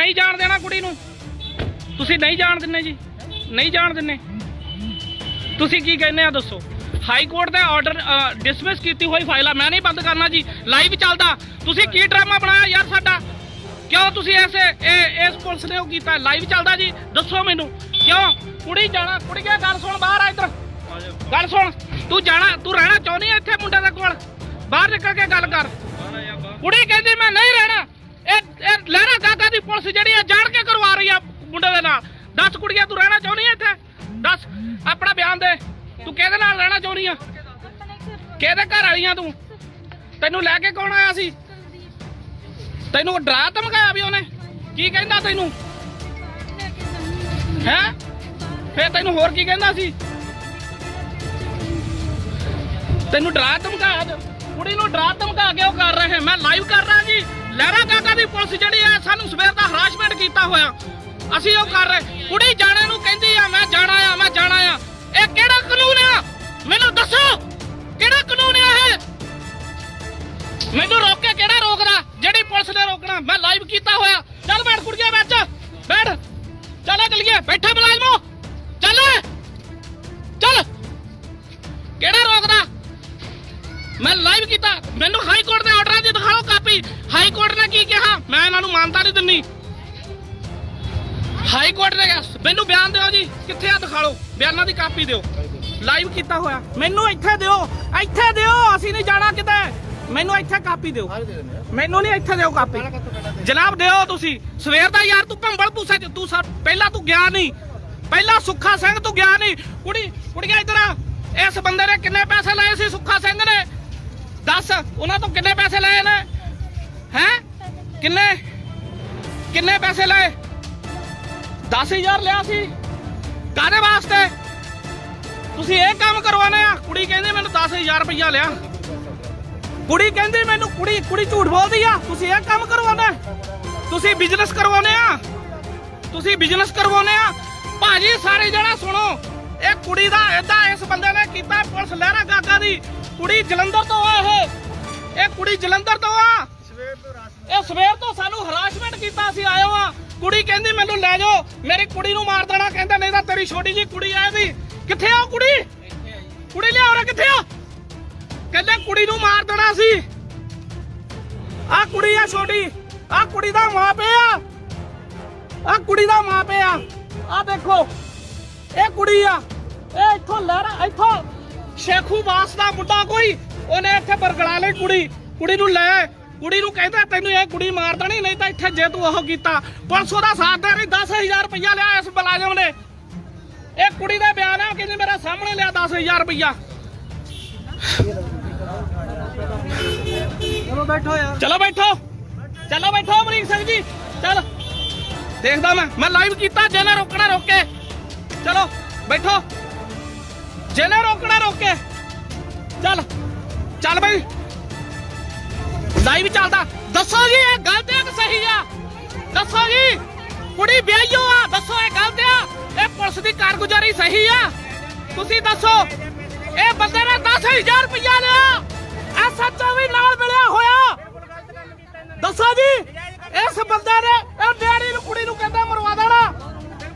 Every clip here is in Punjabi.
ਨਹੀਂ ਜਾਣ ਦੇਣਾ ਕੁੜੀ ਨੂੰ। ਤੁਸੀਂ ਨਹੀਂ ਜਾਣ ਦਿੰਨੇ ਜੀ। ਨਹੀਂ ਜਾਣ ਦਿੰਨੇ। ਤੁਸੀਂ ਕੀ ਕਹਿੰਦੇ ਆ ਦੱਸੋ। ਹਾਈ ਕੋਰਟ ਦਾ ਆਰਡਰ ਡਿਸਮਿਸ ਕੀਤੀ ਹੋਈ ਫਾਈਲ ਆ। ਮੈਂ ਨਹੀਂ ਬੰਦ ਕਰਨਾ ਜੀ। ਲਾਈਵ ਚੱਲਦਾ। ਤੁਸੀਂ ਕੀ ਡਰਾਮਾ ਬਣਾਇਆ ਯਾਰ ਸਾਡਾ? ਕਿਉਂ ਤੁਸੀਂ ਐਸੇ ਇਸ ਪੁਲਿਸ ਨੇ ਉਹ ਕੀਤਾ? ਲਾਈਵ ਚੱਲਦਾ ਜੀ। ਦੱਸੋ ਮੈਨੂੰ। ਕਿਉਂ? ਕੁੜੀ ਜਾਣਾ ਕੁੜੀਆਂ ਗੱਲ ਸੁਣ ਬਾਹਰ ਆ ਇੱਧਰ। ਗੱਲ ਸੁਣ। ਤੂੰ ਜਾਣਾ, ਤੂੰ ਰਹਿਣਾ ਚਾਹੁੰਦੀ ਆ ਇੱਥੇ ਮੁੰਡੇ ਦੇ ਕੋਲ? ਬਾਹਰ ਨਿਕਲ ਕੇ ਗੱਲ ਕਰ। ਕੁੜੀ ਕਹਿੰਦੀ, ਮੈਂ ਨਹੀਂ ਰਹਿਣਾ। ਇਹ ਇਹ ਲਹਿਰਾ ਗਾਗਾ ਦੀ ਪੁਲਿਸ ਜਿਹੜੀ ਆ ਜਾਣ ਕੇ ਕਰਵਾ ਰਹੀ ਆ ਮੁੰਡੇ ਦੇ ਨਾਲ 10 ਕੁੜੀਆਂ ਤੂੰ ਰਹਿਣਾ ਚਾਹੁੰਦੀ ਆ ਇੱਥੇ? ਦੱਸ, ਆਪਣਾ ਬਿਆਨ ਦੇ। ਤੂੰ ਕਿਹਦੇ ਨਾਲ ਰਹਿਣਾ ਚਾਹੁੰਦੀ ਆ? ਕਿਹਦੇ ਘਰ ਵਾਲੀਆਂ ਤੂੰ? ਤੈਨੂੰ ਲੈ ਕੇ ਕੌਣ ਆਇਆ ਸੀ? ਤੈਨੂੰ ਡਰਾ ਧਮਕਾਇਆ ਵੀ ਉਹਨੇ? ਕੀ ਕਹਿੰਦਾ ਤੈਨੂੰ? ਹੈ? ਫੇਰ ਤੈਨੂੰ ਹੋਰ ਕੀ ਕਹਿੰਦਾ ਸੀ? ਤੈਨੂੰ ਡਰਾ ਧਮਕਾ ਕੁੜੀ ਨੂੰ ਡਰਾ ਧਮਕਾ ਕੇ ਉਹ ਕਰ ਰਹੇ ਮੈਂ ਲਾਈਵ ਕਰ ਰਿਹਾ ਜੀ। ਜਿਹੜੀ ਸਵੇਰ ਦਾ ਹਰਾਸਮੈਂਟ ਕੀਤਾ ਹੋਇਆ। ਅਸੀਂ ਉਹ ਕਰ ਰਹੇ। ਕੁੜੀ ਜਾਣੇ ਨੂੰ ਕਹਿੰਦੀ ਆ, ਮੈਂ ਜਾਣਾ ਆ, ਮੈਂ ਜਾਣਾ ਆ। ਇਹ ਕਿਹੜਾ ਕਾਨੂੰਨ ਆ? ਮੈਨੂੰ ਦੱਸੋ, ਕਿਹੜਾ ਕਾਨੂੰਨ ਆ ਇਹ? ਮੈਨੂੰ ਰੋਕ ਕੇ ਕਿਹੜਾ ਰੋਕਦਾ? ਜਿਹੜੀ ਪੁਲਿਸ ਨੇ ਰੋਕਣਾ, ਮੈਂ ਲਾਈਵ ਕੀਤਾ ਹੋਇਆ। ਚੱਲ ਬੈਠ ਕੁੜੀਏ ਵਿੱਚ, ਬੈਠ। ਚੱਲ ਚਲੀਏ, ਬੈਠਾ ਮੁਲਾਜ਼ਮੋ। ਮੈਂ ਲਾਈਵ ਕੀਤਾ। ਮੈਨੂੰ ਹਾਈ ਕੋਰਟ ਦੇ ਆਰਡਰਾਂ ਦੀ ਦਿਖਾਓ ਕਾਪੀ। ਹਾਈ ਕੋਰਟ ਨੇ ਕੀ ਕਿਹਾ? ਮੈਂ ਇਹਨਾਂ ਨੂੰ ਮਾਨਤਾ ਨਹੀਂ ਦਿੰਨੀ। ਹਾਈ ਕੋਰਟ ਨੇ ਕਿਹਾ ਮੈਨੂੰ ਬਿਆਨ ਦਿਓ ਜੀ ਕਿੱਥੇ ਆ ਦਿਖਾ ਲਓ ਬਿਆਨਾਂ ਦੀ ਕਾਪੀ ਦਿਓ। ਲਾਈਵ ਕੀਤਾ ਹੋਇਆ। ਮੈਨੂੰ ਇੱਥੇ ਦਿਓ ਇੱਥੇ ਦਿਓ ਅਸੀਂ ਨਹੀਂ ਜਾਣਾ ਕਿਤੇ। ਮੈਨੂੰ ਇੱਥੇ ਕਾਪੀ ਦਿਓ। ਮੈਨੂੰ ਨਹੀਂ ਇੱਥੇ ਦਿਓ ਕਾਪੀ। ਜਨਾਬ ਦਿਓ ਤੁਸੀਂ। ਸਵੇਰ ਦਾ ਯਾਰ ਤੂੰ ਭੰਬਲ ਪੂਸੇ ਚ ਤੂੰ ਸਾ- ਪਹਿਲਾਂ ਤੂੰ ਗਿਆ ਨਹੀਂ। ਪਹਿਲਾਂ ਸੁੱਖਾ ਸਿੰਘ ਤੂੰ ਗਿਆ ਨਹੀਂ। ਕੁੜੀ ਕੁੜੀਆਂ ਇੱਧਰ ਆ। ਇਸ ਬੰਦੇ ਨੇ ਕਿੰਨੇ ਪੈਸੇ ਲਏ ਸੀ ਸੁੱਖਾ ਸਿੰਘ ਨੇ? ਦੱਸ, ਉਹਨਾਂ ਤੋਂ ਕਿੰਨੇ ਪੈਸੇ ਲਏ ਨੇ? ਹੈ? ਕਿੰਨੇ? ਕਿੰਨੇ ਪੈਸੇ ਲਏ? 10000 ਲਿਆ ਸੀ। ਕਾਹਦੇ ਵਾਸਤੇ? ਤੁਸੀਂ ਇਹ ਕੰਮ ਕਰਵਾਉਣੇ ਆ। ਕੁੜੀ ਕਹਿੰਦੀ ਮੈਨੂੰ 10000 ਰੁਪਇਆ ਲਿਆ। ਕੁੜੀ ਕਹਿੰਦੀ ਮੈਨੂੰ ਕੁੜੀ ਕੁੜੀ ਝੂਠ ਬੋਲਦੀ ਆ। ਤੁਸੀਂ ਇਹ ਕੰਮ ਕਰਵਾਉਣਾ ਤੁਸੀਂ ਬਿਜ਼ਨਸ ਕਰਵਾਉਣੇ ਆ। ਤੁਸੀਂ ਬਿਜ਼ਨਸ ਕਰਵਾਉਣੇ ਆ। ਭਾਜੀ, ਸਾਰੇ ਜਣਾ ਸੁਣੋ। ਇਹ ਕੁੜੀ ਦਾ ਏਦਾਂ ਇਸ ਬੰਦੇ ਨੇ ਕੀਤਾ ਪੁਲਿਸ ਲਹਿਰਾ ਗਾਗਾ ਦੀ। ਕੁੜੀ ਜਲੰਧਰ ਤੋਂ ਆ ਇਹ। ਇਹ ਕੁੜੀ ਜਲੰਧਰ ਤੋਂ ਆ। ਇਹ ਸਵੇਰ ਤੋਂ ਸਾਨੂੰ ਹਰਾਸਮੈਂਟ ਕੀਤਾ ਸੀ ਆਇਓ ਆ। ਕੁੜੀ ਕਹਿੰਦੀ ਮੈਨੂੰ ਲੈ ਜਾਓ। ਮੇਰੀ ਕੁੜੀ ਨੂੰ ਮਾਰ ਦੇਣਾ ਕਹਿੰਦਾ ਨਹੀਂ ਤਾਂ ਤੇਰੀ ਛੋਟੀ ਜੀ ਕੁੜੀ ਆਈ ਸੀ ਕਿੱਥੇ ਆ ਕੁੜੀ? ਕੁੜੀ ਲਿਆਓ ਰੇ ਕਿੱਥੇ ਆ? ਕਹਿੰਦੇ ਕੁੜੀ ਨੂੰ ਮਾਰ ਦੇਣਾ ਸੀ। ਆ ਕੁੜੀ ਆ ਛੋਟੀ। ਆ ਕੁੜੀ ਦਾ ਮਾਂ ਪਿਆ ਆ। ਕੁੜੀ ਦਾ ਮਾਂ ਪਿਆ ਆ। ਦੇਖੋ ਇਹ ਕੁੜੀ ਆ। ਇਹ ਇੱਥੋਂ ਲਹਿਰਾ ਇੱਥੋਂ ਸ਼ੇਖੂ ਬਾਸ ਦਾ ਮੁੰਡਾ ਕੋਈ ਉਹਨੇ ਇੱਥੇ ਬਰਗਲਾ ਲਈ ਕੁੜੀ ਕੁੜੀ ਨੂੰ ਲੈ ਕੁੜੀ ਨੂੰ ਕਹਿੰਦਾ ਤੈਨੂੰ ਇਹ ਕੁੜੀ ਮਾਰ ਦੇਣੀ ਨਹੀਂ ਤਾਂ ਇੱਥੇ ਜੇ ਤੂੰ ਉਹ ਕੀਤਾ। ਪੁਲਿਸ ਉਹਦਾ ਸਾਥ ਦੇ ਰਹੀ 10000 ਰੁਪਇਆ ਲਿਆ ਇਸ ਮੁਲਾਜ਼ਮ ਨੇ। ਇਹ ਕੁੜੀ ਦਾ ਬਿਆਨ ਆ ਕਹਿੰਦੀ ਮੇਰਾ ਸਾਹਮਣੇ ਲਿਆ 10000 ਰੁਪਇਆ ਚਲੋ ਬੈਠੋ ਯਾਰ। ਚਲੋ ਬੈਠੋ। ਚਲੋ ਬੈਠੋ ਅਮਰੀਕ ਸਿੰਘ ਜੀ। ਚਲ। ਦੇਖਦਾ ਮੈਂ ਮੈਂ ਲਾਈਵ ਕੀਤਾ ਜਿਹਨੇ ਰੋਕਣਾ ਰੋਕੇ। ਚਲੋ ਬੈਠੋ। ਜਿਹਨੇ ਰੋਕਣਾ, ਰੋਕੇ। ਚੱਲ ਚੱਲ ਬਈ। ਲਾਈਵ ਚੱਲਦਾ। ਦੱਸੋ ਜੀ, ਇਹ ਗਲਤ ਹੈ ਕਿ ਸਹੀ ਆ? ਦੱਸੋ ਜੀ। ਕੁੜੀ ਵਿਆਹੀਓ ਆ, ਦੱਸੋ ਇਹ ਗਲਤ ਆ। ਇਹ ਪੁਲਿਸ ਦੀ ਕਾਰਗੁਜ਼ਾਰੀ ਸਹੀ ਆ? ਤੁਸੀਂ ਦੱਸੋ। ਇਹ ਬੰਦੇ ਨੇ 10000 ਰੁਪਇਆ ਲਿਆ। ਐਸਐਚਓ ਵੀ ਨਾਲ ਮਿਲਿਆ ਹੋਇਆ। ਦੱਸੋ ਜੀ, ਇਸ ਬੰਦੇ ਨੇ ਇਹ ਡੈਡੀ ਨੂੰ ਕੁੜੀ ਨੂੰ ਕਹਿੰਦਾ ਮਰਵਾ ਦੇਣਾ।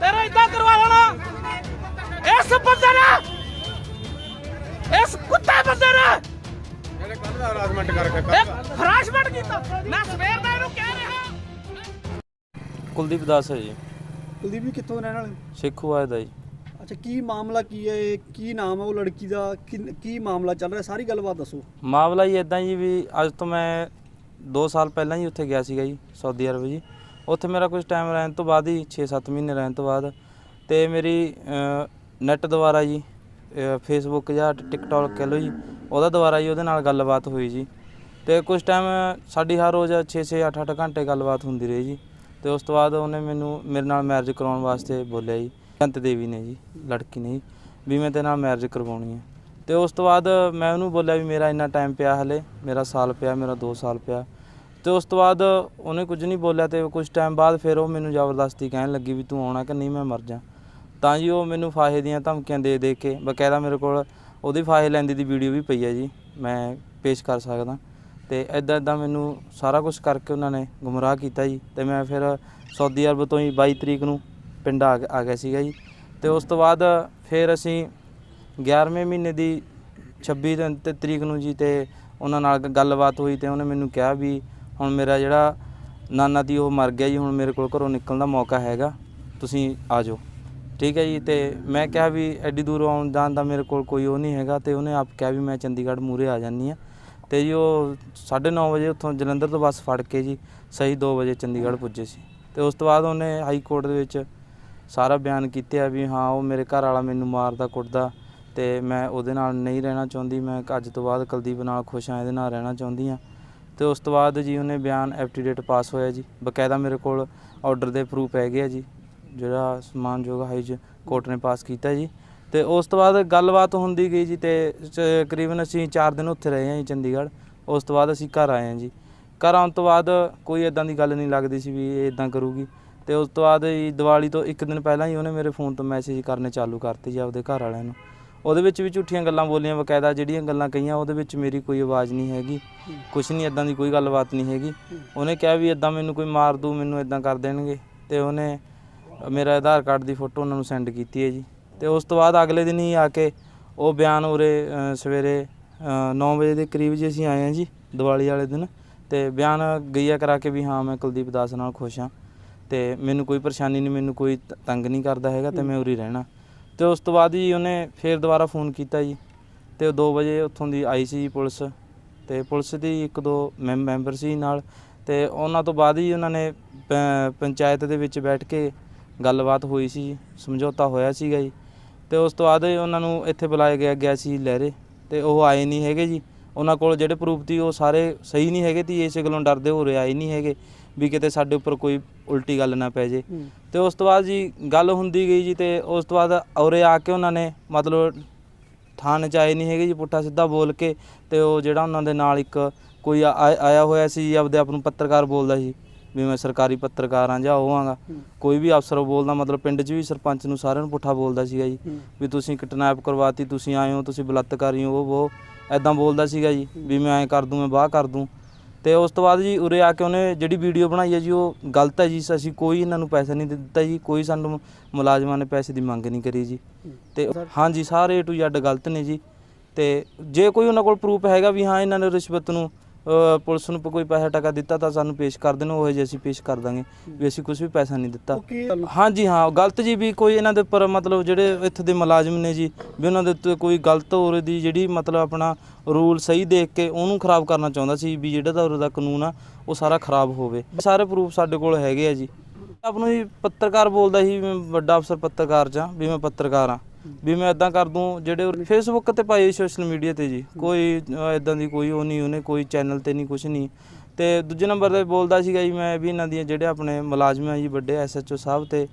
ਤੇਰਾ ਇਦਾਂ ਕਰਵਾ ਦੇਣਾ। ਇਸ ਬੰਦੇ ਨੇ ਇਸ ਕੁੱਤੇ ਬੰਦੇ ਨੇ। ਜਿਹੜੇ ਕੱਲ ਦਾ ਹਰਾਸਮੈਂਟ ਕਰਕੇ ਹਰਾਸਮੈਂਟ ਕੀਤਾ। ਮੈਂ ਸਵੇਰ ਦਾ ਇਹਨੂੰ ਕਹਿ ਰਿਹਾ। ਕੁਲਦੀਪ ਦਾਸ ਹੈ ਜੀ। ਕੁਲਦੀਪ ਜੀ ਕਿੱਥੋਂ ਰਹਿਣ ਵਾਲੇ ਸ਼ੇਖੂਵਾਦ ਦਾ ਜੀ। ਅੱਛਾ ਕੀ ਮਾਮਲਾ ਕੀ ਹੈ? ਇਹ ਕੀ ਨਾਮ ਹੈ ਉਹ ਲੜਕੀ ਦਾ? ਕੀ- ਮਾਮਲਾ ਚੱਲ ਰਿਹਾ? ਸਾਰੀ ਗੱਲਬਾਤ ਦੱਸੋ। ਮਾਮਲਾ ਜੀ ਇਦਾਂ ਜੀ ਵੀ ਅੱਜ ਤੋਂ ਮੈਂ 2 ਸਾਲ ਪਹਿਲਾਂ ਹੀ ਉੱਥੇ ਗਿਆ ਸੀਗਾ ਜੀ ਸਾਊਦੀ ਅਰਬ ਜੀ। ਉੱਥੇ ਮੇਰਾ ਕੁਝ ਟਾਈਮ ਰਹਿਣ ਤੋਂ ਬਾਅਦ ਹੀ 6-7 ਮਹੀਨੇ ਰਹਿਣ ਤੋਂ ਬਾਅਦ ਤੇ ਮੇਰੀ ਨੈਟ ਦੁਆਰਾ ਜੀ ਫੇਸਬੁੱਕ ਜਾਂ ਟਿਕਟੌਕ ਕਹਿ ਲਓ ਜੀ, ਉਹਦਾ ਦੁਆਰਾ ਜੀ ਉਹਦੇ ਨਾਲ ਗੱਲਬਾਤ ਹੋਈ ਜੀ। ਤੇ ਕੁਝ ਟਾਈਮ ਸਾਡੀ ਹਰ ਰੋਜ਼ 6-6 8-8 ਘੰਟੇ ਗੱਲਬਾਤ ਹੁੰਦੀ ਰਹੀ ਜੀ। ਤੇ ਉਸ ਤੋਂ ਬਾਅਦ ਉਹਨੇ ਮੈਨੂੰ, ਮੇਰੇ ਨਾਲ ਮੈਰਿਜ ਕਰਾਉਣ ਵਾਸਤੇ ਬੋਲਿਆ ਜੀ। ਕੰਤ ਦੇਵੀ ਨੇ ਜੀ, ਲੜਕੀ ਨੇ ਜੀ, ਵੀ ਮੈਂ ਤੇ ਨਾਲ ਮੈਰਿਜ ਕਰਵਾਉਣੀ ਹੈ ਤੇ ਉਸ ਤੋਂ ਬਾਅਦ ਮੈਂ ਉਹਨੂੰ ਬੋਲਿਆ ਵੀ ਮੇਰਾ ਇੰਨਾ ਟਾਈਮ ਪਿਆ ਹਲੇ, ਮੇਰਾ ਸਾਲ ਪਿਆ, ਮੇਰਾ 2 ਸਾਲ ਪਿਆ। ਤੇ ਉਸ ਤੋਂ ਬਾਅਦ ਉਹਨੇ ਕੁਝ ਨਹੀਂ ਬੋਲਿਆ ਤੇ ਕੁਝ ਟਾਈਮ ਬਾਅਦ ਫਿਰ ਉਹ ਮੈਨੂੰ ਜ਼ਬਰਦਸਤੀ ਕਹਿਣ ਲੱਗੀ ਵੀ ਤੂੰ ਆਉਣਾ ਕਿ ਨਹੀਂ, ਮੈਂ ਮਰ ਜਾ। ਤਾਂ ਜੀ ਉਹ ਮੈਨੂੰ ਫਾਹੇ ਦੀਆਂ ਧਮਕੀਆਂ ਦੇ ਦੇ ਕੇ ਬਕਾਇਦਾ ਮੇਰੇ ਕੋਲ ਉਹਦੀ ਫਾਹੇ ਲੈਂਦੀ ਦੀ ਵੀਡੀਓ ਵੀ ਪਈ ਹੈ ਜੀ, ਮੈਂ ਪੇਸ਼ ਕਰ ਸਕਦਾ। ਤੇ ਐਦਾਂ ਐਦਾਂ ਮੈਨੂੰ ਸਾਰਾ ਕੁਝ ਕਰਕੇ ਉਹਨਾਂ ਨੇ ਗੁੰਮਰਾਹ ਕੀਤਾ ਜੀ ਤੇ ਮੈਂ ਫਿਰ ਸਾਊਦੀ ਅਰਬ ਤੋਂ ਹੀ 22 ਤਰੀਕ ਨੂੰ ਪਿੰਡ ਆ ਗਿਆ- ਆ ਗਿਆ ਸੀਗਾ ਜੀ। ਤੇ ਉਸ ਤੋਂ ਬਾਅਦ ਫਿਰ ਅਸੀਂ 11ਵੇਂ ਮਹੀਨੇ ਦੀ 26 ਤਰੀਕ ਨੂੰ ਜੀ ਤੇ ਉਹਨਾਂ ਨਾਲ ਗੱਲਬਾਤ ਹੋਈ ਤੇ ਉਹਨੇ ਮੈਨੂੰ ਕਿਹਾ ਵੀ ਹੁਣ ਮੇਰਾ ਜਿਹੜਾ ਨਾਨਾ ਦੀ ਉਹ ਮਰ ਗਿਆ ਜੀ, ਹੁਣ ਮੇਰੇ ਕੋਲ ਘਰੋਂ ਨਿਕਲਣ ਦਾ ਮੌਕਾ ਹੈਗਾ, ਤੁਸੀਂ ਆ ਜਾਓ। ਠੀਕ ਹੈ ਜੀ, ਤੇ ਮੈਂ ਕਿਹਾ ਵੀ ਐਡੀ ਦੂਰ ਆਉਣ ਜਾਣ ਦਾ ਮੇਰੇ ਕੋਲ ਕੋਈ ਉਹ ਨਹੀਂ ਹੈਗਾ, ਤੇ ਉਹਨੇ ਆਪ ਕਿਹਾ ਵੀ ਮੈਂ ਚੰਡੀਗੜ੍ਹ ਮੂਰੇ ਆ ਜਾਨੀ ਆ ਤੇ ਜੀ ਉਹ 9:30 ਵਜੇ ਉੱਥੋਂ ਜਲੰਧਰ ਤੋਂ ਬੱਸ ਫੜ ਕੇ ਜੀ ਸਹੀ 2 ਵਜੇ ਚੰਡੀਗੜ੍ਹ ਪੁੱਜੇ ਸੀ। ਤੇ ਉਸ ਤੋਂ ਬਾਅਦ ਉਹਨੇ ਹਾਈ ਕੋਰਟ ਦੇ ਵਿੱਚ ਸਾਰਾ ਬਿਆਨ ਕੀਤਾ ਵੀ ਹਾਂ, ਉਹ ਮੇਰੇ ਘਰ ਵਾਲਾ ਮੈਨੂੰ ਮਾਰਦਾ, ਕੁੱਟਦਾ, ਤੇ ਮੈਂ ਉਹਦੇ ਨਾਲ ਨਹੀਂ ਰਹਿਣਾ ਚਾਹੁੰਦੀ, ਮੈਂ ਅੱਜ ਤੋਂ ਬਾਅਦ ਕੁਲਦੀਪ ਨਾਲ ਖੁਸ਼ ਹਾਂ, ਇਹਦੇ ਨਾਲ ਰਹਿਣਾ ਚਾਹੁੰਦੀ ਆ ਤੇ ਉਸ ਤੋਂ ਬਾਅਦ ਜੀ ਉਹਨੇ ਬਿਆਨ ਐਫਟੀਡੇਟ ਪਾਸ ਹੋਇਆ ਜੀ, ਬਕਾਇਦਾ ਮੇਰੇ ਕੋਲ ਆਰਡਰ ਦੇ ਪ੍ਰੂਫ ਹੈਗੇ ਆ ਜੀ। ਜਿਹੜਾ ਸਮਾਨਯੋਗ ਹਾਈਜ ਕੋਰਟ ਨੇ ਪਾਸ ਕੀਤਾ ਜੀ। ਤੇ ਉਸ ਤੋਂ ਬਾਅਦ ਗੱਲਬਾਤ ਹੁੰਦੀ ਗਈ ਜੀ ਤੇ ਚ- ਤਕਰੀਬਨ ਅਸੀਂ 4 ਦਿਨ ਉੱਥੇ ਰਹੇ ਹਾਂ ਜੀ ਚੰਡੀਗੜ੍ਹ। ਉਸ ਤੋਂ ਬਾਅਦ ਅਸੀਂ ਘਰ ਆਏ ਹਾਂ ਜੀ। ਘਰ ਆਉਣ ਤੋਂ ਬਾਅਦ ਕੋਈ ਇਦਾਂ ਦੀ ਗੱਲ ਨਹੀਂ ਲੱਗਦੀ ਸੀ ਵੀ ਇਹ ਇਦਾਂ ਕਰੂਗੀ। ਤੇ ਉਸ ਤੋਂ ਬਾਅਦ ਜੀ ਦੀਵਾਲੀ ਤੋਂ ਇੱਕ ਦਿਨ ਪਹਿਲਾਂ ਹੀ ਉਹਨੇ ਮੇਰੇ ਫੋਨ ਤੋਂ ਮੈਸੇਜ ਕਰਨੇ ਚਾਲੂ ਕਰਤੇ ਜੀ ਆਪਦੇ ਘਰ ਵਾਲਿਆਂ ਨੂੰ। ਉਹਦੇ ਵਿੱਚ ਵੀ ਝੂਠੀਆਂ ਗੱਲਾਂ ਬੋਲੀਆਂ, ਬਕਾਇਦਾ ਜਿਹੜੀਆਂ ਗੱਲਾਂ ਕਹੀਆਂ, ਉਹਦੇ ਵਿੱਚ ਮੇਰੀ ਕੋਈ ਆਵਾਜ਼ ਨਹੀਂ ਹੈਗੀ। ਕੁਛ ਨਹੀਂ ਇਦਾਂ ਦੀ ਕੋਈ ਗੱਲਬਾਤ ਨਹੀਂ ਹੈਗੀ। ਉਹਨੇ ਕਿਹਾ ਵੀ ਇਦਾਂ ਮੈਨੂੰ ਕੋਈ ਮਾਰ ਦੂ, ਮੈਨੂੰ ਇਦਾਂ ਕਰ ਦੇਣਗੇ। ਤੇ ਉਹਨੇ ਮੇਰਾ ਆਧਾਰ ਕਾਰਡ ਦੀ ਫੋਟੋ ਉਹਨਾਂ ਨੂੰ ਸੈਂਡ ਕੀਤੀ ਹੈ ਜੀ। ਤੇ ਉਸ ਤੋਂ ਬਾਅਦ ਅਗਲੇ ਦਿਨ ਹੀ ਆ ਕੇ ਉਹ ਬਿਆਨ ਉਰੇ ਅ, ਸਵੇਰੇ 9 ਵਜੇ ਦੇ ਕਰੀਬ ਜੀ ਅਸੀਂ ਆਏ ਹਾਂ ਜੀ ਦੀਵਾਲੀ ਵਾਲੇ ਦਿਨ। ਤੇ ਬਿਆਨ ਗਈਆ ਕਰਾ ਕੇ ਵੀ ਹਾਂ ਮੈਂ ਕੁਲਦੀਪ ਦਾਸ ਨਾਲ ਖੁਸ਼ ਹਾਂ। ਤੇ ਮੈਨੂੰ ਕੋਈ ਪਰੇਸ਼ਾਨੀ ਨਹੀਂ ਮੈਨੂੰ ਕੋਈ ਤ- ਤੰਗ ਨਹੀਂ ਕਰਦਾ ਹੈਗਾ ਤੇ ਮੈਂ ਉਰੇ ਹੀ ਰਹਿਣਾ। ਤੇ ਉਸ ਤੋਂ ਬਾਅਦ ਜੀ ਉਹਨੇ ਫੇਰ ਦੁਬਾਰਾ ਫੋਨ ਕੀਤਾ ਜੀ। ਤੇ ਉਹ 2 ਵਜੇ ਉੱਥੋਂ ਦੀ ਆਈ ਸੀ ਜੀ ਪੁਲਿਸ। ਤੇ ਪੁਲਿਸ ਦੀ ਇੱਕ ਦੋ ਮੈਂਬ- ਮੈਂਬਰ ਸੀ ਨਾਲ। ਤੇ ਉਹਨਾਂ ਤੋਂ ਬਾਅਦ ਹੀ ਉਹਨਾਂ ਨੇ ਪ- ਪੰਚਾਇਤ ਦੇ ਵਿੱਚ ਬੈਠ ਕੇ ਗੱਲਬਾਤ ਹੋਈ ਸੀ ਸਮਝੌਤਾ ਹੋਇਆ ਸੀਗਾ ਜੀ। ਤੇ ਉਸ ਤੋਂ ਬਾਅਦ ਉਹਨਾਂ ਨੂੰ ਇੱਥੇ ਬੁਲਾਇਆ ਗਿਆ ਗਿਆ ਸੀ ਲਹਿਰੇ। ਤੇ ਉਹ ਆਏ ਨਹੀਂ ਹੈਗੇ ਜੀ। ਉਹਨਾਂ ਕੋਲ ਜਿਹੜੇ ਪ੍ਰੂਫ ਸੀ ਉਹ ਸਾਰੇ ਸਹੀ ਨਹੀਂ ਹੈਗੇ ਤੀ ਇਸੇ ਗੱਲੋਂ ਡਰਦੇ ਹੋ ਰਹੇ ਆਏ ਨਹੀਂ ਹੈਗੇ ਵੀ ਕਿਤੇ ਸਾਡੇ ਉੱਪਰ ਕੋਈ ਉਲਟੀ ਗੱਲ ਨਾ ਪੈ ਜੇ। ਤੇ ਉਸ ਤੋਂ ਬਾਅਦ ਜੀ ਗੱਲ ਹੁੰਦੀ ਗਈ ਜੀ ਤੇ ਉਸ ਤੋਂ ਬਾਅਦ ਔਰੇ ਆ ਕੇ ਉਹਨਾਂ ਨੇ ਮਤਲਬ ਥਾਣੇ ਚ ਆਏ ਨਹੀਂ ਹੈਗੇ ਜੀ ਪੁੱਠਾ ਸਿੱਧਾ ਬੋਲ ਕੇ। ਤੇ ਉਹ ਜਿਹੜਾ ਉਹਨਾਂ ਦੇ ਨਾਲ ਇੱਕ ਕੋਈ ਆਇਆ ਹੋਇਆ ਸੀ ਜੀ ਆਪਦੇ ਆਪ ਨੂੰ ਪੱਤਰਕਾਰ ਬੋਲਦਾ ਸੀ। ਵੀ ਮੈਂ ਸਰਕਾਰੀ ਪੱਤਰਕਾਰ ਹਾਂ ਜਾਂ ਉਹ ਆਂਗਾ। ਕੋਈ ਵੀ ਅਫਸਰ ਬੋਲਦਾ ਮਤਲਬ ਪਿੰਡ 'ਚ ਵੀ ਸਰਪੰਚ ਨੂੰ ਸਾਰਿਆਂ ਨੂੰ ਪੁੱਠਾ ਬੋਲਦਾ ਸੀਗਾ ਜੀ। ਵੀ ਤੁਸੀਂ ਕਿਡਨੈਪ ਕਰਵਾਤੀ ਤੁਸੀਂ ਆਏ ਹੋ ਤੁਸੀਂ ਬਲਾਤਕਾਰੀ ਹੋ ਉਹ ਐਦਾਂ ਬੋਲਦਾ ਸੀਗਾ ਜੀ। ਵੀ ਮੈਂ ਐਂ ਕਰ ਦੂੰ ਮੈਂ ਬਾਹ ਕਰ ਦੂੰ। ਤੇ ਉਸ ਤੋਂ ਬਾਅਦ ਜੀ ਉਰੇ ਆ ਕੇ ਉਹਨੇ ਜਿਹੜੀ ਵੀਡੀਓ ਬਣਾਈ ਹੈ ਜੀ ਉਹ ਗਲਤ ਹੈ ਜੀ। ਅਸੀਂ ਕੋਈ ਇਹਨਾਂ ਨੂੰ ਪੈਸਾ ਨਹੀਂ ਦਿੱਤਾ ਜੀ ਕੋਈ ਸਾਨੂੰ ਮੁਲਾਜ਼ਮਾਂ ਨੇ ਪੈਸੇ ਦੀ ਮੰਗ ਨਹੀਂ ਕਰੀ ਜੀ। ਤੇ ਹਾਂਜੀ ਸਾਰੇ A to Z ਗਲਤ ਨੇ ਜੀ। ਤੇ ਜੇ ਕੋਈ ਉਹਨਾਂ ਕੋਲ ਪ੍ਰੂਫ ਹੈਗਾ ਵੀ ਹਾਂ ਇਹਨਾਂ ਨੇ ਰਿਸ਼ਵਤ ਨੂੰ ਪੁਲਿਸ ਨੂੰ ਕੋਈ ਪੈਸਾ ਟਕਾ ਦਿੱਤਾ ਤਾਂ ਸਾਨੂੰ ਪੇਸ਼ ਕਰ ਦੇਣ ਉਹ ਜੇ ਅਸੀਂ ਪੇਸ਼ ਕਰ ਦਾਂਗੇ ਵੀ ਅਸੀਂ ਕੁਝ ਵੀ ਪੈਸਾ ਨਹੀਂ ਦਿੱਤਾ। ਹਾਂਜੀ ਹਾਂ ਗਲਤ ਜੀ ਵੀ ਕੋਈ ਇਹਨਾਂ ਦੇ ਉੱਪਰ ਮਤਲਬ ਜਿਹੜੇ ਇੱਥੇ ਦੇ ਮੁਲਾਜ਼ਮ ਨੇ ਜੀ ਵੀ ਉਹਨਾਂ ਦੇ ਉੱਤੇ ਕੋਈ ਗਲਤ ਹੋ ਦੀ ਜਿਹੜੀ ਮਤਲਬ ਆਪਣਾ ਰੂਲ ਸਹੀ ਦੇਖ ਕੇ ਉਹਨੂੰ ਖਰਾਬ ਕਰਨਾ ਚਾਹੁੰਦਾ ਸੀ ਵੀ ਜਿਹੜਾ ਦਾ ਉਰੇ ਦਾ ਕਾਨੂੰਨ ਆ ਉਹ ਸਾਰਾ ਖਰਾਬ ਹੋਵੇ। ਸਾਰੇ ਪ੍ਰੂਫ ਸਾਡੇ ਕੋਲ ਹੈਗੇ ਆ ਜੀ। ਆਪ ਨੂੰ ਜੀ ਪੱਤਰਕਾਰ ਬੋਲਦਾ ਸੀ ਵੱਡਾ ਅਫਸਰ ਪੱਤਰਕਾਰ ਜਾਂ ਵੀ ਮੈਂ ਪੱਤਰਕਾਰ ਆ ਵੀ ਮੈਂ ਇਦਾਂ ਕਰ ਦੂੰ ਜਿਹੜੇ ਫੇਸਬੁੱਕ ਤੇ ਪਾਏ ਸੋਸ਼ਲ ਮੀਡੀਆ ਤੇ ਜੀ। ਕੋਈ ਇਦਾਂ ਦੀ ਕੋਈ ਉਹ ਨਹੀਂ ਉਹਨੇ ਕੋਈ ਚੈਨਲ ਤੇ ਨਹੀਂ ਕੁਝ ਨਹੀਂ। ਤੇ ਦੂਜੇ ਨੰਬਰ ਤੇ ਬੋਲਦਾ ਸੀਗਾ ਜੀ ਮੈਂ ਵੀ ਇਹਨਾਂ ਦੀਆਂ ਜਿਹੜੇ ਆਪਣੇ ਮੁਲਾਜ਼ਮ ਆ ਜੀ ਵੱਡੇ ਐਸਐਚਓ ਸਾਹਿਬ ਤੇ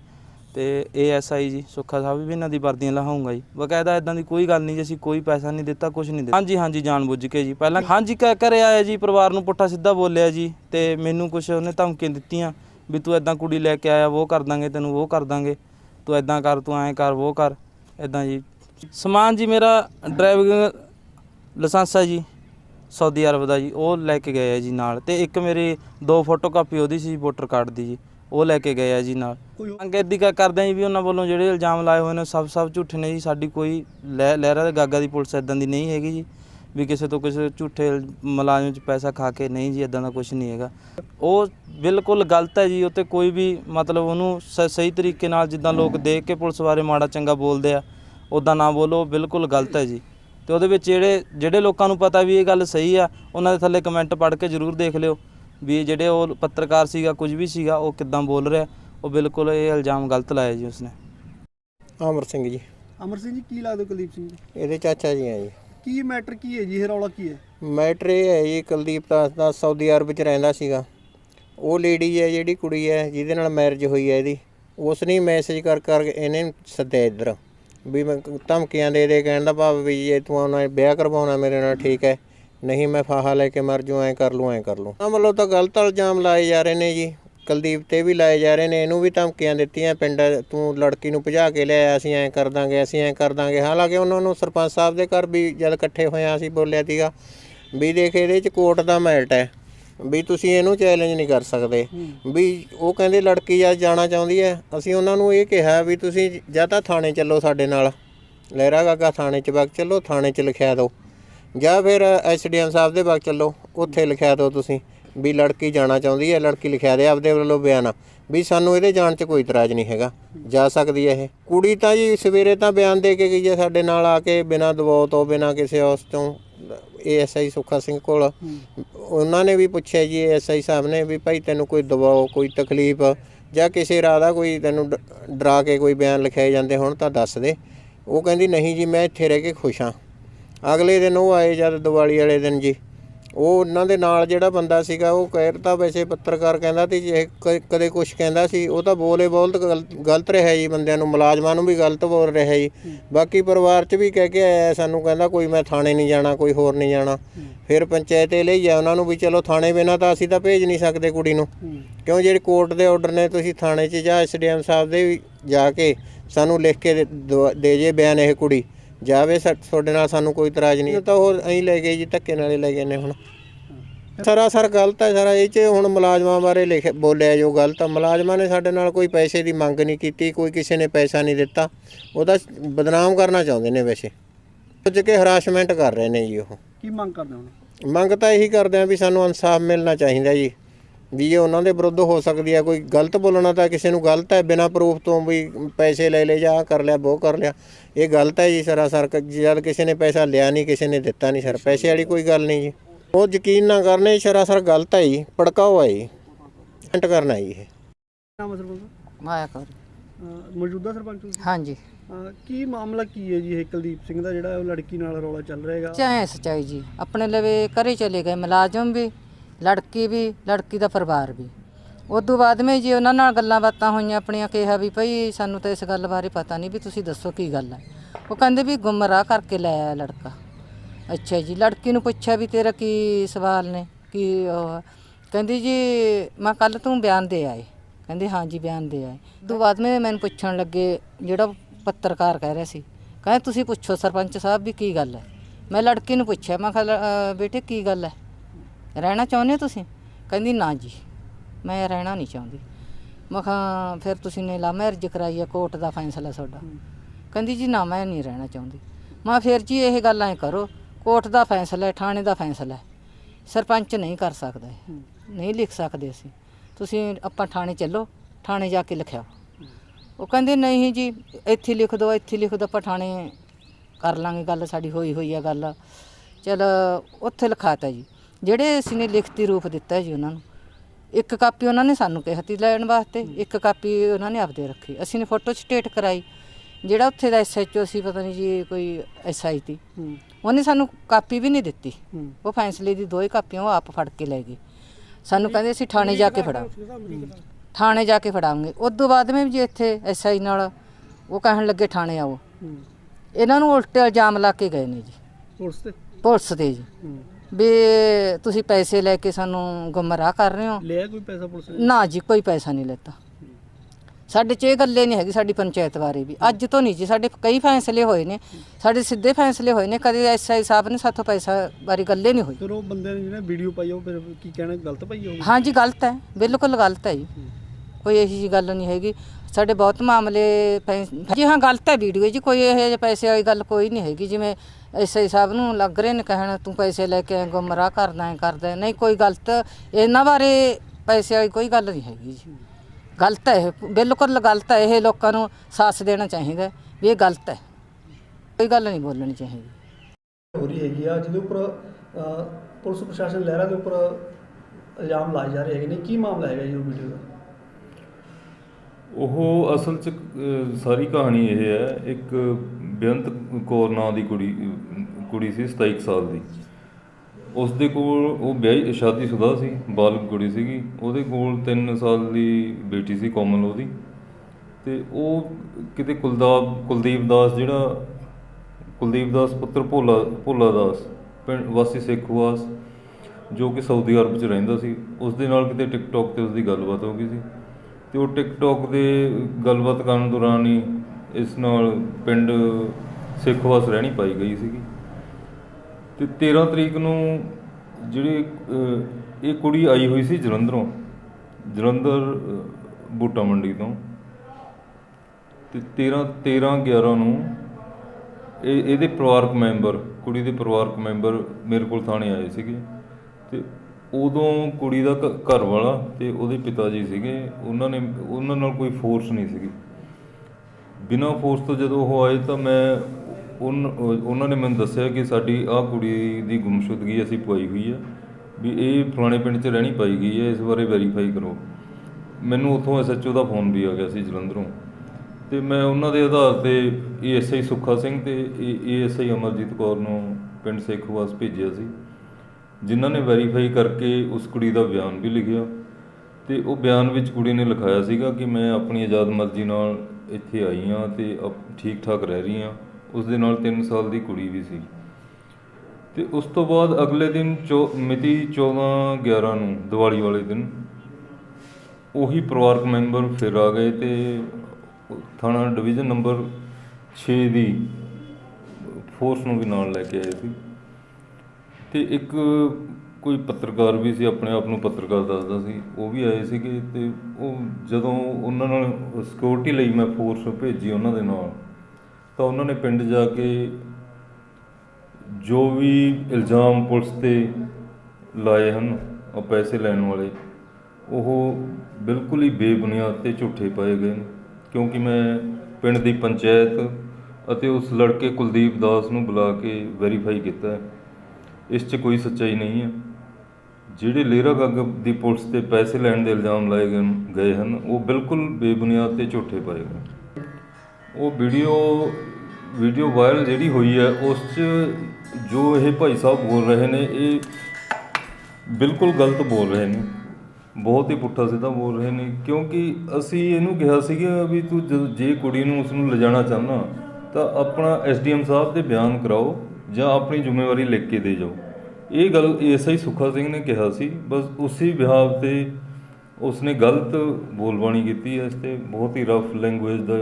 ਤੇ ਏਐਸਆਈ ਜੀ ਸੁੱਖਾ ਸਾਹਿਬ ਵੀ ਇਹਨਾਂ ਦੀ ਵਰਦੀਆਂ ਲਹਾਉਂਗਾ ਜੀ। ਬਕਾਇਦਾ ਇਦਾਂ ਦੀ ਕੋਈ ਗੱਲ ਨਹੀਂ ਜੀ ਅਸੀਂ ਕੋਈ ਪੈਸਾ ਨਹੀਂ ਦਿੱਤਾ ਕੁਝ ਨਹੀਂ ਦਿੱਤਾ। ਹਾਂਜੀ ਹਾਂਜੀ ਜਾਣਬੁੱਝ ਕੇ ਜੀ। ਪਹਿਲਾਂ ਹਾਂਜੀ ਕਹਿ ਕਰੇ ਆਇਆ ਜੀ ਪਰਿਵਾਰ ਨੂੰ ਪੁੱਠਾ ਸਿੱਧਾ ਬੋਲਿਆ ਜੀ ਤੇ ਮੈਨੂੰ ਕੁਝ ਉਹਨੇ ਧਮਕੀਆਂ ਦਿੱਤੀਆਂ ਵੀ ਤੂੰ ਇਦਾਂ ਕੁੜੀ ਲੈ ਕੇ ਆਇਆ ਉਹ ਕਰ ਦਾਂਗੇ ਤੈਨੂੰ ਉਹ ਕਰ ਦਾਂਗੇ। ਤੂੰ ਇਦਾਂ ਕਰ ਤੂੰ ਐਂ ਕਰ ਉਹ ਕਰ। ਇਦਾਂ ਜੀ। ਸਮਾਨ ਜੀ ਮੇਰਾ ਡਰਾਈਵਿੰਗ ਲਾਇਸੈਂਸ ਹੈ ਜੀ ਸਾਊਦੀ ਅਰਬ ਦਾ ਜੀ ਉਹ ਲੈ ਕੇ ਗਏ ਆ ਜੀ ਨਾਲ। ਤੇ ਇੱਕ ਮੇਰੀ ਦੋ ਫੋਟੋ ਕਾਪੀ ਉਹਦੀ ਸੀ ਵੋਟਰ ਕਾਰਡ ਦੀ ਜੀ ਉਹ ਲੈ ਕੇ ਗਏ ਆ ਜੀ ਨਾਲ। ਅੰਗੇਦੀ ਕਾ ਕਰਦੇ ਆ ਜੀ ਵੀ ਉਹਨਾਂ ਵੱਲੋਂ ਜਿਹੜੇ ਇਲਜ਼ਾਮ ਲਾਏ ਹੋਏ ਨੇ ਸਭ ਸਭ ਝੂਠੇ ਨੇ ਜੀ ਸਾਡੀ ਕੋਈ ਲਹਿ- ਲਹਿਰਾ ਦੇ ਗਾਗਾ ਦੀ ਪੁਲਿਸ ਇਦਾਂ ਦੀ ਨਹੀਂ ਹੈਗੀ ਜੀ। ਵੀ ਕਿਸੇ ਤੋਂ ਕਿਸੇ ਝੂਠੇ ਮੁਲਾਜ਼ਮ ਚ ਪੈਸਾ ਖਾ ਕੇ ਨਹੀਂ ਜੀ ਇਦਾਂ ਦਾ ਕੁਝ ਨਹੀਂ ਹੈਗਾ। ਉਹ ਬਿਲਕੁਲ ਗਲਤ ਹੈ ਜੀ ਉਹ ਤੇ ਕੋਈ ਵੀ ਮਤਲਬ ਉਹਨੂੰ ਸ- ਸਹੀ ਤਰੀਕੇ ਨਾਲ ਜਿੱਦਾਂ ਲੋਕ ਦੇਖ ਕੇ ਪੁਲਿਸ ਬਾਰੇ ਮਾੜਾ ਚੰਗਾ ਬੋਲਦੇ ਆ ਉਦਾਂ ਨਾ ਬੋਲੋ ਬਿਲਕੁਲ ਗਲਤ ਹੈ ਜੀ। ਤੇ ਉਹਦੇ ਵਿੱਚ ਜਿਹੜੇ ਜਿਹੜੇ ਲੋਕਾਂ ਨੂੰ ਪਤਾ ਵੀ ਇਹ ਗੱਲ ਸਹੀ ਆ ਉਹਨਾਂ ਦੇ ਥੱਲੇ ਕਮੈਂਟ ਪੜ੍ਹ ਕੇ ਜਰੂਰ ਦੇਖ ਲਿਓ ਵੀ ਜਿਹੜੇ ਉਹ ਪੱਤਰਕਾਰ ਸੀਗਾ ਕੁਝ ਵੀ ਸੀਗਾ ਉਹ ਕਿੱਦਾਂ ਬੋਲ ਰਿਹਾ ਉਹ ਬਿਲਕੁਲ ਇਹ ਇਲਜ਼ਾਮ ਗਲਤ ਲਾਇਆ ਜੀ ਉਸਨੇ। ਅਮਰ ਸਿੰਘ ਜੀ। ਅਮਰ ਸਿੰਘ ਜੀ ਕੀ ਲੱਗਦਾ ਕੁਲਦੀਪ ਸਿੰਘ ਜੀ? ਇਹਦੇ ਚਾਚਾ ਜੀ ਆ ਜੀ। ਕੀ ਮੈਟਰ ਕੀ ਹੈ ਜੀ, ਇਹ ਰੌਲਾ ਕੀ ਹੈ? ਮੈਟਰ ਇਹ ਹੈ ਜੀ, ਕੁਲਦੀਪ ਦਾਸ ਦਾ ਸਾਊਦੀ ਅਰਬ 'ਚ ਰਹਿੰਦਾ ਸੀਗਾ। ਉਹ ਲੇਡੀ ਹੈ, ਜਿਹੜੀ ਕੁੜੀ ਹੈ, ਜਿਹਦੇ ਨਾਲ ਮੈਰਿਜ ਹੋਈ ਹੈ ਇਹਦੀ। ਉਸ ਨੇ ਮੈਸੇਜ ਕਰ ਕਰ ਇਹਨੇ ਸੱਦਿਆ ਇੱਧਰ। ਵੀ ਮੈਂ ਧਮਕੀਆਂ ਦੇ ਦੇ ਕਹਿਣ ਦਾ ਭਾਵ ਵੀ ਜੇ ਤੂੰ ਉਹਨਾਂ ਵਿਆਹ ਕਰਵਾਉਣਾ ਮੇਰੇ ਨਾਲ, ਠੀਕ ਹੈ। ਨਹੀਂ, ਮੈਂ ਫਾਹਾ ਲੈ ਕੇ ਮਰ ਜੂ, ਐਂ ਕਰ ਲੂੰ, ਐਂ ਕਰ ਲੂੰ। ਆ ਮਤਲਬ ਤਾਂ ਗਲਤ ਇਲਜ਼ਾਮ ਲਾਏ ਜਾ ਰਹੇ ਨੇ ਜੀ। ਕੁਲਦੀਪ ਤੇ ਵੀ ਲਾਏ ਜਾ ਰਹੇ ਨੇ ਇਹਨੂੰ ਵੀ ਧਮਕੀਆਂ ਦਿੱਤੀਆਂ ਪਿੰਡ ਤੂੰ ਲੜਕੀ ਨੂੰ ਭਜਾ ਕੇ ਲਿਆਇਆ ਅਸੀਂ ਐਂ ਕਰ ਦਾਂਗੇ ਅਸੀਂ ਐਂ ਕਰ ਦਾਂਗੇ। ਹਾਲਾਂਕਿ ਉਹਨਾਂ ਨੂੰ ਸਰਪੰਚ ਸਾਹਿਬ ਦੇ ਘਰ ਵੀ ਜਦ ਇਕੱਠੇ ਹੋਇਆ ਅਸੀਂ ਬੋਲਿਆ ਸੀਗਾ ਵੀ ਦੇਖ ਇਹਦੇ ਚ ਕੋਰਟ ਦਾ ਮੈਲਟ ਹੈ ਵੀ ਤੁਸੀਂ ਇਹਨੂੰ ਚੈਲੰਜ ਨਹੀਂ ਕਰ ਸਕਦੇ। ਵੀ ਉਹ ਕਹਿੰਦੇ ਲੜਕੀ ਜਾਂ ਜਾਣਾ ਚਾਹੁੰਦੀ ਹੈ ਅਸੀਂ ਉਹਨਾਂ ਨੂੰ ਇਹ ਕਿਹਾ ਵੀ ਤੁਸੀਂ ਜਾਂ ਤਾਂ ਥਾਣੇ ਚੱਲੋ ਸਾਡੇ ਨਾਲ ਲਹਿਰਾ ਗਾਗਾ ਥਾਣੇ ਚ ਵਗ ਚੱਲੋ ਥਾਣੇ ਚ ਲਿਖਿਆ ਦਿਓ। ਜਾਂ ਫਿਰ ਐਸਡੀਐਮ ਸਾਹਿਬ ਦੇ ਵਗ ਚੱਲੋ ਉੱਥੇ ਲਿਖਿਆ ਦਿਓ ਤੁਸੀਂ। ਵੀ ਲੜਕੀ ਜਾਣਾ ਚਾਹੁੰਦੀ ਹੈ, ਲੜਕੀ ਲਿਖਿਆ ਦੇ ਆਪਦੇ ਵੱਲੋਂ ਬਿਆਨ। ਵੀ ਸਾਨੂੰ ਇਹਦੇ ਜਾਣ 'ਚ ਕੋਈ ਇਤਰਾਜ਼ ਨਹੀਂ ਹੈਗਾ। ਜਾ ਸਕਦੀ ਹੈ ਇਹ। ਕੁੜੀ ਤਾਂ ਜੀ ਸਵੇਰੇ ਤਾਂ ਬਿਆਨ ਦੇ ਕੇ ਗਈ ਹੈ ਸਾਡੇ ਨਾਲ ਆ ਕੇ, ਬਿਨਾਂ ਦਬਾਅ ਤੋਂ, ਬਿਨਾਂ ਕਿਸੇ ਉਸ ਤੋਂ। ਏਐਸਆਈ ਸੁੱਖਾ ਸਿੰਘ ਕੋਲ। ਉਹਨਾਂ ਨੇ ਵੀ ਪੁੱਛਿਆ ਜੀ ਏਐਸਆਈ ਸਾਹਿਬ ਨੇ ਵੀ ਭਾਈ ਤੈਨੂੰ ਕੋਈ ਦਬਾਅ, ਕੋਈ ਤਕਲੀਫ ਜਾਂ ਕਿਸੇ ਰਾਹ ਦਾ ਕੋਈ ਤੈਨੂੰ ਡ- ਡਰਾ ਕੇ ਕੋਈ ਬਿਆਨ ਲਿਖਾਏ ਜਾਂਦੇ ਹੁਣ ਤਾਂ ਦੱਸ ਦੇ। ਉਹ ਕਹਿੰਦੀ, ਨਹੀਂ ਜੀ, ਮੈਂ ਇੱਥੇ ਰਹਿ ਕੇ ਖੁਸ਼ ਹਾਂ। ਅਗਲੇ ਦਿਨ ਉਹ ਆਏ ਜਦ ਦੀਵਾਲੀ ਵਾਲੇ ਦਿਨ ਜੀ। ਉਹ ਉਹਨਾਂ ਦੇ ਨਾਲ ਜਿਹੜਾ ਬੰਦਾ ਸੀਗਾ ਉਹ ਕਹਿਰਤਾ ਵੈਸੇ ਪੱਤਰਕਾਰ ਕਹਿੰਦਾ ਤੇ ਜੇ ਕਦੇ ਕੁਝ ਕਹਿੰਦਾ ਸੀ ਉਹ ਤਾਂ ਬੋਲੇ ਬੋਲਤ ਗਲ- ਗਲਤ ਰਿਹਾ ਜੀ ਬੰਦਿਆਂ ਨੂੰ ਮੁਲਾਜ਼ਮਾਂ ਨੂੰ ਵੀ ਗਲਤ ਬੋਲ ਰਿਹਾ ਜੀ। ਬਾਕੀ ਪਰਿਵਾਰ 'ਚ ਵੀ ਕਹਿ ਕੇ ਆਇਆ ਸਾਨੂੰ ਕਹਿੰਦਾ ਕੋਈ ਮੈਂ ਥਾਣੇ ਨਹੀਂ ਜਾਣਾ ਕੋਈ ਹੋਰ ਨਹੀਂ ਜਾਣਾ। ਫਿਰ ਪੰਚਾਇਤ ਇਹ ਲਈ ਆ ਉਹਨਾਂ ਨੂੰ ਵੀ ਚਲੋ ਥਾਣੇ ਬਿਨਾਂ ਤਾਂ ਅਸੀਂ ਤਾਂ ਭੇਜ ਨਹੀਂ ਸਕਦੇ ਕੁੜੀ ਨੂੰ। ਕਿਉਂ ਜਿਹੜੇ ਕੋਰਟ ਦੇ ਆਰਡਰ ਨੇ ਤੁਸੀਂ ਥਾਣੇ 'ਚ ਜਾਂ ਐਸਡੀਐਮ ਸਾਹਿਬ ਦੇ ਵੀ ਜਾ ਕੇ ਸਾਨੂੰ ਲਿਖ ਕੇ ਦੇ ਜੇ ਬਿਆਨ ਇਹ ਕੁੜੀ। ਜਾਵੇ ਸਾ- ਤੁਹਾਡੇ ਨਾਲ ਸਾਨੂੰ ਕੋਈ ਇਤਰਾਜ਼ ਨਹੀਂ ਤਾਂ ਉਹ ਐਂ ਲੈ ਗਏ ਜੀ ਧੱਕੇ ਨਾਲੇ ਲੈ ਗਏ ਨੇ ਹੁਣ। ਸਰਾਸਰ ਗਲਤ ਹੈ ਸਾਰਾ ਇਹ ਚ ਹੁਣ ਮੁਲਾਜ਼ਮਾਂ ਬਾਰੇ ਲਿਖ ਬੋਲਿਆ ਜੋ ਗਲਤ ਆ। ਮੁਲਾਜ਼ਮਾਂ ਨੇ ਸਾਡੇ ਨਾਲ ਕੋਈ ਪੈਸੇ ਦੀ ਮੰਗ ਨਹੀਂ ਕੀਤੀ ਕੋਈ ਕਿਸੇ ਨੇ ਪੈਸਾ ਨਹੀਂ ਦਿੱਤਾ। ਉਹਦਾ ਬਦਨਾਮ ਕਰਨਾ ਚਾਹੁੰਦੇ ਨੇ ਵੈਸੇ। ਕੁਝ ਕੇ ਹਰਾਸਮੈਂਟ ਕਰ ਰਹੇ ਨੇ ਜੀ ਉਹ। ਕੀ ਮੰਗ ਕਰਦੇ ਹੁਣ? ਮੰਗ ਤਾਂ ਇਹੀ ਕਰਦੇ ਆ ਵੀ ਸਾਨੂੰ ਇਨਸਾਫ ਮਿਲਣਾ ਚਾਹੀਦਾ ਜੀ। ਵੀ ਇਹ ਉਹਨਾਂ ਦੇ ਵਿਰੁੱਧ ਹੋ ਸਕਦੀ ਹੈ ਕੋਈ ਗਲਤ ਬੋਲਣਾ ਤਾਂ ਕਿਸੇ ਨੂੰ ਗਲਤ ਹੈ ਬਿਨਾਂ ਪ੍ਰੂਫ ਤੋਂ ਵੀ ਪੈਸੇ ਲੈ ਲਏ ਜਾਂ ਕਰ ਲਿਆ ਉਹ ਕਰ ਲਿਆ। ਇਹ ਗਲਤ ਹੈ ਜੀ ਸਰਾਸਰ ਜਦ ਕਿਸੇ ਨੇ ਪੈਸਾ ਲਿਆ ਨਹੀਂ ਕਿਸੇ ਨੇ ਦਿੱਤਾ ਨਹੀਂ ਸਰ ਪੈਸੇ ਵਾਲੀ ਕੋਈ ਗੱਲ ਨਹੀਂ ਜੀ। ਉਹ ਯਕੀਨ ਨਾ ਕਰਨੇ ਸਰਾਸਰ ਗਲਤ ਹੈ ਜੀ ਭੜਕਾਓ ਹੈ ਜੀ ਐਂਟ ਕਰਨਾ ਜੀ ਇਹ। ਨਾਮ ਹੈ ਸਰਪੰਚ ਮਾਇਆ ਕੌਰ। ਅਹ ਮੌਜੂਦਾ ਸਰਪੰਚ ਤੁਸੀਂ? ਹਾਂਜੀ। ਅਹ ਕੀ ਮਾਮਲਾ ਕੀ ਹੈ ਜੀ ਇਹ ਕੁਲਦੀਪ ਸਿੰਘ ਦਾ ਜਿਹੜਾ ਉਹ ਲੜਕੀ ਨਾਲ ਰੌਲਾ ਚੱਲ ਰਿਹਾ ਹੈਗਾ? ਚਾਹੇ ਸਚਾਈ ਜੀ ਆਪਣੇ ਲਵੇ ਘਰੇ ਚਲੇ ਗਏ ਮੁਲਾਜ਼ਮ ਵੀ। ਲੜਕੀ ਵੀ, ਲੜਕੀ ਦਾ ਪਰਿਵਾਰ ਵੀ। ਉਦੋਂ ਬਾਅਦ ਵਿੱਚ ਜੀ ਉਹਨਾਂ ਨਾਲ ਗੱਲਾਂ ਬਾਤਾਂ ਹੋਈਆਂ, ਆਪਣੀਆਂ ਕਿਹਾ ਵੀ ਭਈ ਸਾਨੂੰ ਤਾਂ ਇਸ ਗੱਲ ਬਾਰੇ ਪਤਾ ਨਹੀਂ ਵੀ ਤੁਸੀਂ ਦੱਸੋ ਕੀ ਗੱਲ ਹੈ ਉਹ ਕਹਿੰਦੇ ਵੀ ਗੁੰਮਰਾਹ ਕਰਕੇ ਲੈ ਆਇਆ ਲੜਕਾ। ਅੱਛਾ ਜੀ, ਲੜਕੀ ਨੂੰ ਪੁੱਛਿਆ ਵੀ ਤੇਰਾ ਕੀ ਸਵਾਲ ਨੇ, ਕੀ ਉਹ ਕਹਿੰਦੀ ਜੀ, ਮੈਂ ਕੱਲ ਤੂੰ ਬਿਆਨ ਦੇ ਆਏ। ਕਹਿੰਦੇ ਹਾਂ ਜੀ, ਬਿਆਨ ਦੇ ਆਏ। ਉਦੋਂ ਬਾਅਦ ਮੈਂ, ਮੈਨੂੰ ਪੁੱਛਣ ਲੱਗੇ, ਜਿਹੜਾ ਪੱਤਰਕਾਰ ਕਹਿ ਰਿਹਾ ਸੀ, ਕਹਿੰਦੇ ਤੁਸੀਂ ਪੁੱਛੋ ਸਰਪੰਚ ਸਾਹਿਬ ਵੀ ਕੀ ਗੱਲ ਹੈ ਮੈਂ ਲੜਕੀ ਨੂੰ ਪੁੱਛਿਆ, ਮੈਂ ਕਿਹਾ ਬੇਟੇ ਕੀ ਗੱਲ ਹੈ ਰਹਿਣਾ ਚਾਹੁੰਦੇ ਹੋ ਤੁਸੀਂ? ਕਹਿੰਦੀ ਨਾ ਜੀ ਮੈਂ ਰਹਿਣਾ ਨਹੀਂ ਚਾਹੁੰਦੀ। ਮੈਂ ਕਿਹਾ ਫਿਰ ਤੁਸੀਂ ਨੇ ਲਾ ਮੈਰਿਜ ਕਰਾਈ ਹੈ ਕੋਰਟ ਦਾ ਫੈਸਲਾ ਤੁਹਾਡਾ। ਕਹਿੰਦੀ ਜੀ ਨਾ ਮੈਂ ਨਹੀਂ ਰਹਿਣਾ ਚਾਹੁੰਦੀ। ਮੈਂ ਫਿਰ ਜੀ ਇਹ ਗੱਲ ਐ ਕਰੋ ਕੋਰਟ ਦਾ ਫੈਸਲਾ ਹੈ ਥਾਣੇ ਦਾ ਫੈਸਲਾ ਹੈ। ਸਰਪੰਚ ਨਹੀਂ ਕਰ ਸਕਦਾ। ਨਹੀਂ ਲਿਖ ਸਕਦੇ ਅਸੀਂ। ਤੁਸੀਂ ਆਪਾਂ ਥਾਣੇ ਚੱਲੋ ਥਾਣੇ ਜਾ ਕੇ ਲਿਖਿਓ ਉਹ ਕਹਿੰਦੇ ਨਹੀਂ ਜੀ ਇੱਥੇ ਲਿਖ ਦਿਓ ਇੱਥੇ ਲਿਖ ਦਿਓ ਆਪਾਂ ਥਾਣੇ ਕਰ ਲਾਂਗੇ ਗੱਲ ਸਾਡੀ ਹੋਈ ਹੋਈ ਆ ਗੱਲ। ਚਲ ਉੱਥੇ ਲਿਖਾਤਾ ਜੀ। ਜਿਹੜੇ ਅਸੀਂ ਨੇ ਲਿਖਤੀ ਰੂਪ ਦਿੱਤਾ ਜੀ ਉਹਨਾਂ ਨੂੰ ਇੱਕ ਕਾਪੀ ਉਹਨਾਂ ਨੇ ਸਾਨੂੰ ਕਿਹਾ ਤੀ ਲੈਣ ਵਾਸਤੇ ਇੱਕ ਕਾਪੀ ਉਹਨਾਂ ਨੇ ਆਪਦੇ ਰੱਖੀ। ਅਸੀਂ ਨੇ ਫੋਟੋ ਸਟੇਟ ਕਰਾਈ ਜਿਹੜਾ ਉੱਥੇ ਦਾ ਐਸਐਚਓ ਸੀ ਪਤਾ ਨਹੀਂ ਜੀ ਕੋਈ ਐਸਆਈ ਤੀ ਉਹਨੇ ਸਾਨੂੰ ਕਾਪੀ ਵੀ ਨਹੀਂ ਦਿੱਤੀ। ਉਹ ਫੈਸਲੇ ਦੀ ਦੋ ਹੀ ਕਾਪੀਆਂ ਉਹ ਆਪ ਫੜ ਕੇ ਲੈ ਗਏ। ਸਾਨੂੰ ਕਹਿੰਦੇ ਅਸੀਂ ਥਾਣੇ ਜਾ ਕੇ ਫੜਾਓ ਥਾਣੇ ਜਾ ਕੇ ਫੜਾਵਾਂਗੇ ਉਸ ਤੋਂ ਬਾਅਦ ਮੈਂ ਜੀ ਇੱਥੇ ਐਸਆਈ ਨਾਲ ਉਹ ਕਹਿਣ ਲੱਗੇ ਥਾਣੇ ਆਓ। ਇਹਨਾਂ ਨੂੰ ਉਲਟੇ ਇਲਜ਼ਾਮ ਲਾ ਕੇ ਗਏ ਨੇ ਜੀ। ਪੁਲਿਸ ਤੇ? ਪੁਲਿਸ ਤੇ ਜੀ। ਵੀ ਤੁਸੀਂ ਪੈਸੇ ਲੈ ਕੇ ਸਾਨੂੰ ਗੁੰਮਰਾਹ ਕਰ ਰਹੇ ਹੋ। ਲਿਆ ਕੋਈ ਪੈਸਾ ਪੁਲਿਸ ਨੇ? ਨਾ ਜੀ ਕੋਈ ਪੈਸਾ ਨਹੀਂ ਲੈਤਾ। ਸਾਡੇ 'ਚ ਇਹ ਗੱਲੇ ਨਹੀਂ ਹੈਗੀ ਸਾਡੀ ਪੰਚਾਇਤ ਬਾਰੇ ਵੀ। ਅੱਜ ਤੋਂ ਨਹੀਂ ਜੀ ਸਾਡੇ ਕਈ ਫੈਸਲੇ ਹੋਏ ਨੇ। ਸਾਡੇ ਸਿੱਧੇ ਫੈਸਲੇ ਹੋਏ ਨੇ ਕਦੇ ਐਸਆਈ ਸਾਹਿਬ ਨੇ ਸਾਥੋਂ ਪੈਸਾ ਬਾਰੇ ਗੱਲੇ ਨਹੀਂ ਹੋਈ। ਫਿਰ ਉਹ ਬੰਦੇ ਨੇ ਜਿਹੜਾ ਵੀਡੀਓ ਪਾਈ ਉਹ ਫਿਰ ਕੀ ਕਹਿਣਾ ਗਲਤ ਪਾਈ ਹੋਊਗੀ ਹਾਂ ਜੀ ਗਲਤ ਹੈ ਬਿਲਕੁਲ ਗਲਤ ਹੈ ਜੀ। ਕੋਈ ਇਹੋ ਜੀ ਗੱਲ ਨਹੀਂ ਹੈਗੀ। ਸਾਡੇ ਬਹੁਤ ਮਾਮਲੇ ਪੈ- ਜੀ ਹਾਂ ਗਲਤ ਹੈ ਵੀਡੀਓ ਜੀ ਕੋਈ ਇਹੋ ਜਿਹੇ ਪੈਸੇ ਵਾਲੀ ਗੱਲ ਕੋਈ ਨਹੀਂ ਹੈਗੀ। ਜਿਵੇਂ ਐਸਆਈ ਸਾਹਿਬ ਨੂੰ ਲੱਗ ਰਹੇ ਨੇ ਕਹਿਣ ਤੂੰ ਪੈਸੇ ਲੈ ਕੇ ਆਏਂ, ਗੁੰਮਰਾਹ ਕਰਦਾ ਹੈ ਕਰਦਾ। ਹੈ। ਨਹੀਂ ਕੋਈ ਗਲਤ ਇਹਨਾਂ ਬਾਰੇ ਪੈਸੇ ਵਾਲੀ ਕੋਈ ਗੱਲ ਨਹੀਂ ਹੈਗੀ ਜੀ। ਗਲਤ ਹੈ ਇਹ ਬਿਲਕੁਲ ਗਲਤ ਹੈ। ਇਹ ਲੋਕਾਂ ਨੂੰ ਸਾਥ ਦੇਣਾ ਚਾਹੀਦਾ ਹੈ ਵੀ ਇਹ ਗਲਤ ਹੈ। ਕੋਈ ਗੱਲ ਨਹੀਂ ਬੋਲਣੀ ਚਾਹੀਦੀ। ਹੋ ਰਹੀ ਹੈਗੀ ਆ ਜਿਹਦੇ ਉੱਪਰ ਅਹ, ਪੁਲਿਸ ਪ੍ਰਸ਼ਾਸਨ ਲਹਿਰਾ ਦੇ ਉੱਪਰ ਇਲਜ਼ਾਮ ਲਾਏ ਜਾ ਰਹੇ ਹੈਗੇ ਨੇ। ਕੀ ਮਾਮਲਾ ਹੈਗਾ ਜੀ ਉਹ ਵੀਡੀਓ ਦਾ? ਉਹ ਅਸਲ 'ਚ ਸਾਰੀ ਕਹਾਣੀ ਇਹ ਹੈ, ਇੱਕ ਬੇਅੰਤ ਕੌਰ ਨਾਂ ਦੀ ਕੁੜੀ ਕੁੜੀ ਸੀ 27 ਕੁ ਸਾਲ ਦੀ। ਉਸ ਦੇ ਕੋਲ ਉਹ ਵਿਆਹੀ, ਸ਼ਾਦੀशुदा ਸੀ, ਬਾਲਗ ਕੁੜੀ ਸੀਗੀ। ਉਹਦੇ ਕੋਲ 3 ਸਾਲ ਦੀ ਬੇਟੀ ਸੀ, ਕੋਮਲ ਉਹਦੀ। ਤੇ ਉਹ ਕਿਤੇ ਕੁਲਦਾਬ ਕੁਲਦੀਪ ਦਾਸ ਜਿਹੜਾ, ਕੁਲਦੀਪ ਦਾਸ ਪੁੱਤਰ ਭੋਲਾ ਭੋਲਾ ਦਾਸ, ਪਿੰਡ, ਵਾਸੀ ਸੇਖੂਵਾਸ ਜੋ ਕਿ ਸਾਊਦੀ ਅਰਬ 'ਚ ਰਹਿੰਦਾ ਸੀ। ਉਸ ਦੇ ਨਾਲ ਕਿਤੇ ਟਿਕਟੌਕ ਤੇ ਉਸ ਦੀ ਗੱਲਬਾਤ ਹੋ ਗਈ ਸੀ। ਤੇ ਉਹ ਟਿਕਟੌਕ ਦੇ ਗੱਲਬਾਤ ਕਰਨ ਦੌਰਾਨ ਹੀ ਇਸ ਨਾਲ ਪਿੰਡ ਸੇਖਵਾਸ ਰਹਿਣੀ ਪਾਈ ਗਈ ਸੀਗੀ। ਤੇ 13 ਤਰੀਕ ਨੂੰ ਜਿਹੜੀ ਇਹ ਕੁੜੀ ਆਈ ਹੋਈ ਸੀ ਜਲੰਧਰੋਂ, ਜਲੰਧਰ ਬੂਟਾ ਮੰਡੀ ਤੋਂ। ਤੇ 13 13 11 ਨੂੰ ਇਹ, ਇਹਦੇ ਪਰਿਵਾਰਕ ਮੈਂਬਰ, ਕੁੜੀ ਦੇ ਪਰਿਵਾਰਕ ਮੈਂਬਰ ਮੇਰੇ ਕੋਲ ਥਾਣੇ ਆਏ ਸੀਗੇ। ਤੇ ਉਦੋਂ ਕੁੜੀ ਦਾ ਘਰ ਵਾਲਾ ਤੇ ਉਹਦੇ ਪਿਤਾ ਜੀ ਸੀਗੇ, ਉਹਨਾਂ ਨੇ, ਉਹਨਾਂ ਨਾਲ ਕੋਈ ਫੋਰਸ ਨਹੀਂ ਸੀਗੀ। ਬਿਨਾਂ ਫੋਰਸ ਤੋਂ ਜਦੋਂ ਉਹ ਆਏ ਤਾਂ ਮੈਂ ਉਨ- ਉਹਨਾਂ ਨੇ ਮੈਨੂੰ ਦੱਸਿਆ ਕਿ ਸਾਡੀ ਆਹ ਕੁੜੀ ਦੀ ਗੁੰਮਸ਼ੁਦਗੀ ਅਸੀਂ ਪਵਾਈ ਹੋਈ ਹੈ ਵੀ ਇਹ ਫਲਾਣੇ ਪਿੰਡ 'ਚ ਰਹਿਣੀ ਪਾਈ ਗਈ ਹੈ ਇਸ ਬਾਰੇ ਵੈਰੀਫਾਈ ਕਰੋ। ਮੈਨੂੰ ਉੱਥੋਂ ਐਸਐਚਓ ਦਾ ਫੋਨ ਵੀ ਆ ਗਿਆ ਸੀ ਜਲੰਧਰੋਂ। ਤੇ ਮੈਂ ਉਹਨਾਂ ਦੇ ਆਧਾਰ ਤੇ ਏਐਸਆਈ ਸੁੱਖਾ ਸਿੰਘ ਤੇ ਏਐਸਆਈ ਅਮਰਜੀਤ ਕੌਰ ਨੂੰ ਪਿੰਡ ਸੇਖਵਾਸ ਭੇਜਿਆ ਸੀ। ਜਿਨ੍ਹਾਂ ਨੇ ਵੈਰੀਫਾਈ ਕਰਕੇ ਉਸ ਕੁੜੀ ਦਾ ਬਿਆਨ ਵੀ ਲਿਖਿਆ ਤੇ ਉਹ ਬਿਆਨ ਵਿੱਚ ਕੁੜੀ ਨੇ ਲਿਖਾਇਆ ਸੀਗਾ ਕਿ ਮੈਂ ਆਪਣੀ ਆਜ਼ਾਦ ਮਰਜ਼ੀ ਨਾਲ ਇੱਥੇ ਆਈ ਹਾਂ ਤੇ ਅਪ- ਠੀਕ ਠਾਕ ਰਹਿ ਰਹੀ ਹਾਂ। ਉਸ ਦੇ ਨਾਲ 3 ਸਾਲ ਦੀ ਕੁੜੀ ਵੀ ਸੀ। ਤੇ ਉਸ ਤੋਂ ਬਾਅਦ ਅਗਲੇ ਦਿਨ ਚੌ- ਮਿਤੀ 14 11 ਨੂੰ, ਦੀਵਾਲੀ ਵਾਲੇ ਦਿਨ, ਉਹੀ ਪਰਿਵਾਰਕ ਮੈਂਬਰ ਫਿਰ ਆ ਗਏ ਤੇ ਥਾਣਾ ਡਿਵੀਜ਼ਨ ਨੰਬਰ 6 ਦੀ ਫੋਰਸ ਨੂੰ ਵੀ ਨਾਲ ਲੈ ਕੇ ਆਏ ਸੀ। ਤੇ ਇੱਕ ਕੋਈ ਪੱਤਰਕਾਰ ਵੀ ਸੀ, ਆਪਣੇ ਆਪ ਨੂੰ ਪੱਤਰਕਾਰ ਦੱਸਦਾ ਸੀ, ਉਹ ਵੀ ਆਏ ਸੀਗੇ ਅਤੇ ਉਹ ਜਦੋਂ ਉਹਨਾਂ ਨਾਲ ਸਿਕਿਉਰਿਟੀ ਲਈ ਮੈਂ ਫੋਰਸ ਭੇਜੀ ਉਹਨਾਂ ਦੇ ਨਾਲ, ਤਾਂ ਉਹਨਾਂ ਨੇ ਪਿੰਡ ਜਾ ਕੇ ਜੋ ਵੀ ਇਲਜ਼ਾਮ ਪੁਲਿਸ ਤੇ ਲਾਏ ਹਨ, ਉਹ ਪੈਸੇ ਲੈਣ ਵਾਲੇ, ਉਹ ਬਿਲਕੁਲ ਹੀ ਬੇਬੁਨਿਆਦ ਤੇ ਝੂਠੇ ਪਾਏ ਗਏ ਨੇ, ਕਿਉਂਕਿ ਮੈਂ ਪਿੰਡ ਦੀ ਪੰਚਾਇਤ ਅਤੇ ਉਸ ਲੜਕੇ ਕੁਲਦੀਪ ਦਾਸ ਨੂੰ ਬੁਲਾ ਕੇ ਵੈਰੀਫਾਈ ਕੀਤਾ। ਇਸ 'ਚ ਕੋਈ ਸੱਚਾਈ ਨਹੀਂ ਹੈ। ਜਿਹੜੇ ਲੇਰਾ ਗੱਗ ਦੀ ਪੁਲਿਸ ਤੇ ਪੈਸੇ ਲੈਣ ਦੇ ਇਲਜ਼ਾਮ ਲਾਏ ਗਏ ਗਏ ਹਨ, ਉਹ ਬਿਲਕੁਲ ਬੇਬੁਨਿਆਦ ਤੇ ਝੂਠੇ ਪਾਏ ਗਏ ਉਹ ਵੀਡੀਓ ਵੀਡੀਓ ਵਾਇਰਲ ਜਿਹੜੀ ਹੋਈ ਹੈ, ਉਸ 'ਚ ਜੋ ਇਹ ਭਾਈ ਸਾਹਿਬ ਬੋਲ ਰਹੇ ਨੇ, ਇਹ ਬਿਲਕੁਲ ਗਲਤ ਬੋਲ ਰਹੇ ਨੇ। ਬਹੁਤ ਹੀ ਪੁੱਠਾ ਸਿੱਧਾ ਬੋਲ ਰਹੇ ਨੇ, ਕਿਉਂਕਿ ਅਸੀਂ ਇਹਨੂੰ ਕਿਹਾ ਸੀਗਾ ਵੀ ਤੂੰ ਜਦ- ਜੇ ਕੁੜੀ ਨੂੰ ਉਸ ਨੂੰ ਲਿਜਾਣਾ ਚਾਹਨਾ ਤਾਂ ਆਪਣਾ ਐਸਡੀਐਮ ਸਾਹਿਬ ਦੇ ਬਿਆਨ ਕਰਾਓ। ਜਾਂ ਆਪਣੀ ਜ਼ਿੰਮੇਵਾਰੀ ਲਿਖ ਕੇ ਦੇ ਜਾਓ। ਇਹ ਗੱਲ ਐਸਆਈ ਸੁੱਖਾ ਸਿੰਘ ਨੇ ਕਿਹਾ ਸੀ। ਬਸ ਉਸੇ ਵਿਹਾਰ ਤੇ ਉਸਨੇ ਗਲਤ ਬੋਲਬਾਣੀ ਕੀਤੀ ਇਸ ਤੇ ਬਹੁਤ ਹੀ ਰਫ ਲੈਂਗੁਏਜ ਦਾ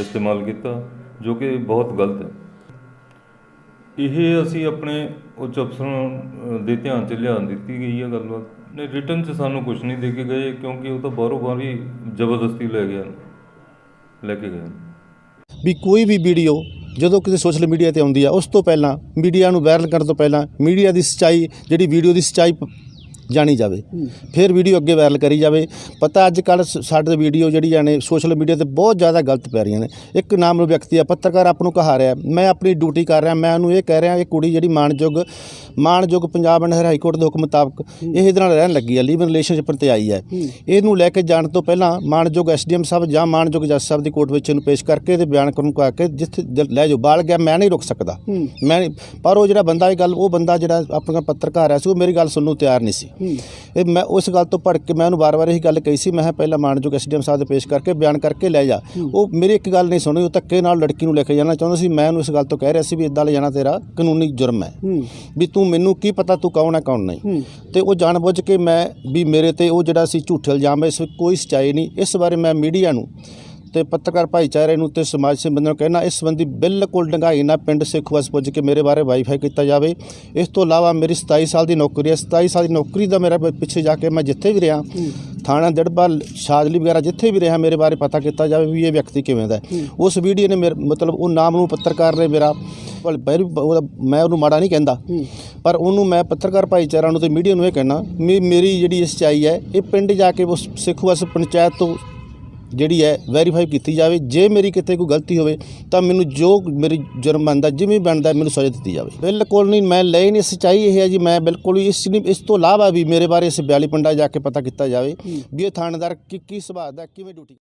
ਇਸਤੇਮਾਲ ਕੀਤਾ, ਜੋ ਕਿ ਬਹੁਤ ਗਲਤ ਹੈ। ਇਹ ਅਸੀਂ ਆਪਣੇ ਉੱਚ ਅਫਸਰਾਂ ਦੇ ਧਿਆਨ 'ਚ ਲਿਆਉਣ ਦਿੱਤੀ ਗਈ ਹੈ ਗੱਲਬਾਤ। ਨੇ ਰਿਟਰਨ 'ਚ ਸਾਨੂੰ ਕੁਝ ਨਹੀਂ ਦੇ ਕੇ ਗਏ, ਕਿਉਂਕਿ ਉਹ ਤਾਂ ਬਾਹਰੋਂ ਬਾਹਰ ਹੀ ਜ਼ਬਰਦਸਤੀ ਲੈ ਗਿਆ ਲੈ ਕੇ ਗਏ ਵੀ ਕੋਈ ਵੀ ਵੀਡੀਓ ਜਦੋਂ ਕਿਸੇ ਸੋਸ਼ਲ ਮੀਡੀਆ ਤੇ ਆਉਂਦੀ ਆ, ਉਸ ਤੋਂ ਪਹਿਲਾਂ ਮੀਡੀਆ ਨੂੰ ਵਾਇਰਲ ਕਰਨ ਤੋਂ ਪਹਿਲਾਂ ਮੀਡੀਆ ਦੀ ਸੱਚਾਈ, ਜਿਹੜੀ ਵੀਡੀਓ ਦੀ ਸੱਚਾਈ ਜਾਣੀ ਜਾਵੇ। ਫਿਰ ਵੀਡੀਓ ਅੱਗੇ ਵਾਇਰਲ ਕਰੀ ਜਾਵੇ। ਪਤਾ ਅੱਜ ਕੱਲ ਸਾਡੇ ਵੀਡੀਓ ਜਿਹੜੀਆਂ ਨੇ ਸੋਸ਼ਲ ਮੀਡੀਆ ਤੇ ਬਹੁਤ ਜ਼ਿਆਦਾ ਗਲਤ ਪੈ ਰਹੀਆਂ ਨੇ। ਇੱਕ ਨਾਮ ਵਿਅਕਤੀ ਆ ਪੱਤਰਕਾਰ ਆਪ ਨੂੰ ਕਹਾ ਰਿਹਾ ਮੈਂ ਆਪਣੀ ਡਿਊਟੀ ਕਰ ਰਿਹਾ ਮੈਂ ਉਹਨੂੰ ਇਹ ਕਹਿ ਰਿਹਾ ਇਹ ਕੁੜੀ ਜਿਹੜੀ ਮਾਨਯੋਗ ਮਾਨਯੋਗ ਪੰਜਾਬ ਐਂਡ ਹਾਈ ਕੋਰਟ ਦੇ ਹੁਕਮ ਮੁਤਾਬਕ ਇਹ ਇਹਦੇ ਨਾਲ ਰਹਿਣ ਲੱਗੀ ਆ ਲਿਵ ਰਿਲੇਸ਼ਨਸ਼ਿਪ ਤੇ ਆਈ ਹੈ। ਇਹਨੂੰ ਲੈ ਕੇ ਜਾਣ ਤੋਂ ਪਹਿਲਾਂ ਮਾਨਯੋਗ ਐਸਡੀਐਮ ਸਾਹਿਬ ਜਾਂ ਮਾਨਯੋਗ ਜੱਜ ਸਾਹਿਬ ਦੀ ਕੋਰਟ ਵਿੱਚ ਇਹਨੂੰ ਪੇਸ਼ ਕਰਕੇ ਇਹਦੇ ਬਿਆਨ ਕਰਨ ਕਾ ਕੇ ਜਿੱਥੇ ਲੈ ਜਾਓ ਬਾਲ ਗਿਆ ਮੈਂ ਨਹੀਂ ਰੁਕ ਸਕਦਾ। ਮੈਂ ਪਰ ਉਹ ਜਿਹੜਾ ਬੰਦਾ ਇਹ ਗੱਲ ਉਹ ਬੰਦਾ ਜਿਹੜਾ ਆਪਣਾ ਪੱਤਰਕਾਰ ਹੈ ਸੀ ਉਹ ਮੇਰੀ ਗੱਲ ਸੁਣਨ ਨੂੰ ਤਿਆਰ ਨਹੀਂ ਸੀ। ਇਹ ਮੈਂ ਉਸ ਗੱਲ ਤੋਂ ਭੜਕ ਕੇ ਮੈਂ ਉਹਨੂੰ ਵਾਰ-ਵਾਰ ਇਹੀ ਗੱਲ ਕਹੀ ਸੀ ਮੈਂ ਕਿਹਾ ਪਹਿਲਾਂ ਮਾਨਯੋਗ ਐਸਡੀਐਮ ਸਾਹਿਬ ਦੇ ਪੇਸ਼ ਕਰਕੇ ਬਿਆਨ ਕਰਕੇ ਲੈ ਜਾ। ਉਹ ਮੇਰੀ ਇੱਕ ਗੱਲ ਨਹੀਂ ਸੁਣੀ ਉਹ ਧੱਕੇ ਨਾਲ ਲੜਕੀ ਨੂੰ ਲੈ ਕੇ ਜਾਣਾ ਚਾਹੁੰਦਾ ਸੀ। ਮੈਂ ਉਹਨੂੰ ਇਸ ਗੱਲ ਤੋਂ ਕਹਿ ਰਿਹਾ ਸੀ ਵੀ ਇਦਾਂ ਲੈ ਜਾਣਾ ਤੇਰਾ ਕਾਨੂੰਨੀ ਜੁਰਮ ਹੈ। ਵੀ ਤੂੰ ਮੈਨੂੰ ਕੀ ਪਤਾ ਤੂੰ ਕੌਣ ਹੈ ਕੌਣ ਨਹੀਂ। ਤੇ ਉਹ ਜਾਣਬੁੱਝ ਕੇ ਮੈਂ ਵੀ ਮੇਰੇ ਤੇ ਉਹ ਜਿਹੜਾ ਸੀ ਝੂਠੇ ਇਲਜ਼ਾਮ ਹੈ ਇਸ ਵਿੱਚ ਕੋਈ ਸਚਾਈ ਨਹੀਂ। ਇਸ ਬਾਰੇ ਮੈਂ ਮੀਡੀਆ ਨੂੰ ਤੇ ਪੱਤਰਕਾਰ ਭਾਈਚਾਰੇ ਨੂੰ ਤੇ ਸਮਾਜ ਸੇਵੀ ਨੂੰ ਕਹਿਣਾ, ਇਸ ਸੰਬੰਧੀ ਬਿਲਕੁਲ ਡੰਗਾਈ ਨਾ ਪਿੰਡ ਸਿੱਖਵਾਸ ਪੁੱਜ ਕੇ ਮੇਰੇ ਬਾਰੇ ਵਾਈਫਾਈ ਕੀਤਾ ਜਾਵੇ। ਇਸ ਤੋਂ ਇਲਾਵਾ ਮੇਰੀ 27 ਸਾਲ ਦੀ ਨੌਕਰੀ ਹੈ। 27 ਸਾਲ ਦੀ ਨੌਕਰੀ ਦਾ ਮੇਰਾ ਪਿੱਛੇ ਜਾ ਕੇ ਮੈਂ ਜਿੱਥੇ ਵੀ ਰਿਹਾ, ਥਾਣਾ ਦੜਬਾ, ਸ਼ਾਦਲੀ ਵਗੈਰਾ ਜਿੱਥੇ ਵੀ ਰਿਹਾ, ਮੇਰੇ ਬਾਰੇ ਪਤਾ ਕੀਤਾ ਜਾਵੇ ਵੀ ਇਹ ਵਿਅਕਤੀ ਕਿਵੇਂ ਦਾ ਉਸ ਵੀਡੀਓ ਨੇ ਮੇਰੇ, ਮਤਲਬ ਉਹ ਨਾਮ ਨੂੰ ਪੱਤਰਕਾਰ ਨੇ ਮੇਰਾ ਉਹਦਾ- ਮੈਂ ਉਹਨੂੰ ਮਾੜਾ ਨਹੀਂ ਕਹਿੰਦਾ। ਪਰ ਉਹਨੂੰ ਮੈਂ ਪੱਤਰਕਾਰ ਭਾਈਚਾਰਾ ਨੂੰ ਤੇ ਮੀਡੀਆ ਨੂੰ ਇਹ ਕਹਿਣਾ ਵੀ ਮੇਰੀ ਜਿਹੜੀ ਸੱਚਾਈ ਹੈ, ਇਹ ਪਿੰਡ ਜਾ ਕੇ ਉਸ ਸਿੱਖਵਾਸ ਪੰਚਾਇਤ ਤੋਂ ਜਿਹੜੀ ਹੈ ਵੈਰੀਫਾਈ ਕੀਤੀ ਜਾਵੇ। ਜੇ ਮੇਰੀ ਕਿਤੇ ਕੋਈ ਗਲਤੀ ਹੋਵੇ, ਤਾਂ ਮੈਨੂੰ ਜੋ ਮੇਰੀ ਜੁਰਮ ਬਣਦਾ, ਜਿਵੇਂ ਬਣਦਾ, ਮੈਨੂੰ ਸਜ਼ਾ ਦਿੱਤੀ ਜਾਵੇ। ਬਿਲਕੁਲ ਨਹੀਂ, ਮੈਂ ਲੈ ਨਹੀਂ, ਸਚਾਈ ਇਹ ਹੈ ਜੀ, ਮੈਂ ਬਿਲਕੁਲ ਇਸ ਨਹੀਂ ਇਸ ਤੋਂ ਇਲਾਵਾ ਵੀ ਮੇਰੇ ਬਾਰੇ ਇਸ ਬਿਆਲੀ ਪਿੰਡਾਂ ਜਾ ਕੇ ਪਤਾ ਕੀਤਾ ਜਾਵੇ ਵੀ ਇਹ ਥਾਣੇਦਾਰ ਕੀ ਕੀ ਸੁਭਾਅ ਦਾ, ਕਿਵੇਂ ਡਿਊਟੀ